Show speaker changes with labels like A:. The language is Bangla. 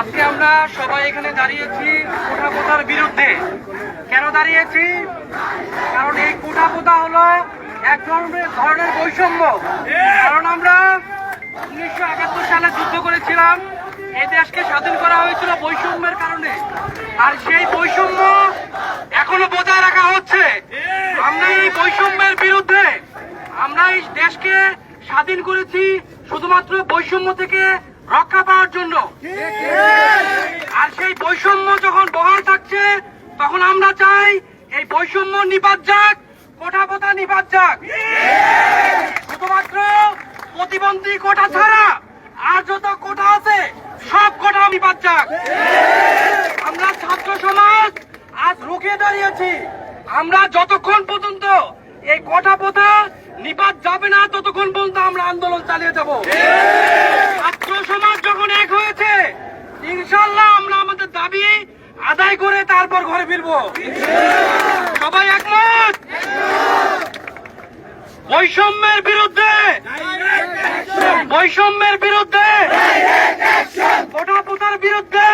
A: আজকে আমরা সবাই এখানে দাঁড়িয়েছি কোঠা পোতার বিরুদ্ধে। কেন দাঁড়িয়েছি? কারণ এই কোঠা পোতা হলো এক ধরনের ধরনের বৈষম্য। কারণ আমরা উনিশশো একাত্তর সালে যুদ্ধ করেছিলাম। এই দেশকে স্বাধীন করা হয়েছিল বৈষম্যের কারণে। আর সেই বৈষম্য এখনও বজায় রাখা হচ্ছে। আমরা এই বৈষম্যের বিরুদ্ধে আমরা এই দেশকে স্বাধীন করেছি শুধুমাত্র বৈষম্য থেকে রক্ষা পাওয়ার জন্য। আর সেই বৈষম্য যখন বহাল থাকছে, তখন আমরা চাই এই বৈষম্য নিপাত যাক পোতা নিপাত যাক। শুধুমাত্র প্রতিবন্ধী কোটা ছাড়া আর যত কোটা আছে, সব কোটা নিপাত যাক। আমরা ছাত্র সমাজ আজ রুখে দাঁড়িয়েছি। আমরা যতক্ষণ পর্যন্ত এই কোটা পোতা নিপাত যাবে না, ততক্ষণ পর্যন্ত আমরা আন্দোলন চালিয়ে যাব। ছাত্র দাবি আদায় করে তারপর ঘরে ফিরবো। সবাই একমত? বৈষম্যের বিরুদ্ধে। বৈষম্যের বিরুদ্ধে। কোটা বিরুদ্ধে।